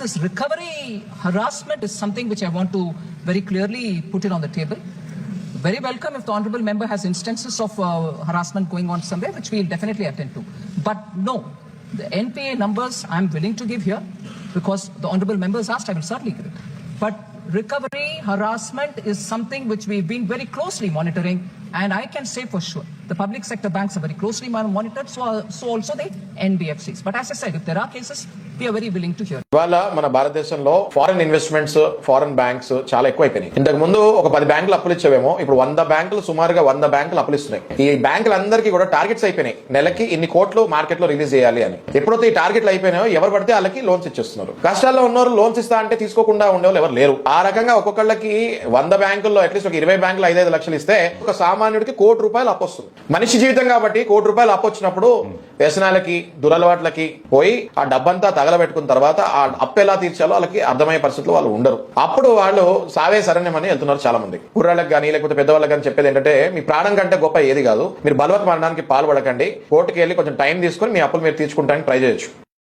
This recovery harassment is something which I want to very clearly put it on the table. Very welcome if the honorable member has instances of uh, harassment going on somewhere, which we'll definitely attend to. But no, the NPA numbers I'm willing to give here because the honorable members asked, I will certainly give it. But recovery harassment is something which we've been very closely monitoring, and I can say for sure the public sector banks are very closely monitored, so, so also the NBFCs. But as I said, if there are cases, ఇవాళ మన భారతదేశంలో foreign investments foreign banks చాలా ఎక్కువైపోయినాయి. ఇంతకు ముందు ఒక పది బ్యాంకులు అప్పులు ఇచ్చేవేమో ఇప్పుడు వంద బ్యాంకులు సుమారుగా వంద బ్యాంకులు అప్పులు ఇస్తున్నాయి. ఈ బ్యాంకులందరికీ కూడా టార్గెట్స్ అయిపోయినాయి. నెలకి ఇన్ని కోట్లు మార్కెట్లో రిలీజ్ చేయాలి అని. ఎప్పుడైతే ఈ టార్గెట్లు అయిపోయినాయో ఎవరు పడితే వాళ్ళకి లోన్స్ ఇచ్చేస్తున్నారు. కష్టాల్లో ఉన్నవారు లోన్స్ ఇస్తా అంటే తీసుకోకుండా ఉండేవాళ్ళు ఎవరు లేరు. ఆ రకంగా ఒక్కొక్కళ్ళకి వంద బ్యాంకుల్లో అట్లీస్ట్ ఒక ఇరవై బ్యాంకులు ఐదైదు లక్షలు ఇస్తే ఒక సామాన్యుడికి కోటి రూపాయలు అప్పొస్తుంది మనిషి జీవితం కాబట్టి కోటి రూపాయలు అప్పొచ్చినప్పుడు వ్యసనాలకి దురలవాట్లకి పోయి ఆ డబ్బంతా తగలబెట్టుకున్న తర్వాత ఆ అప్పు ఎలా తీర్చాలో వాళ్ళకి అర్థమయ్యే పరిస్థితులు వాళ్ళు ఉండరు. అప్పుడు వాళ్ళు సావే సరణ్యమని వెళ్తున్నారు చాలా మంది కుర్రాళ్ళకి కానీ లేకపోతే పెద్దవాళ్ళకి కానీ చెప్పేది ఏంటంటే మీ ప్రాణం కంటే గొప్ప ఏది కాదు. మీరు బలవత్ మరణానికి పాల్పడకండి. కోర్టుకి వెళ్ళి కొంచెం టైం తీసుకొని మీ అప్పులు మీరు తీర్చుకుంటానికి ట్రై చేయొచ్చు.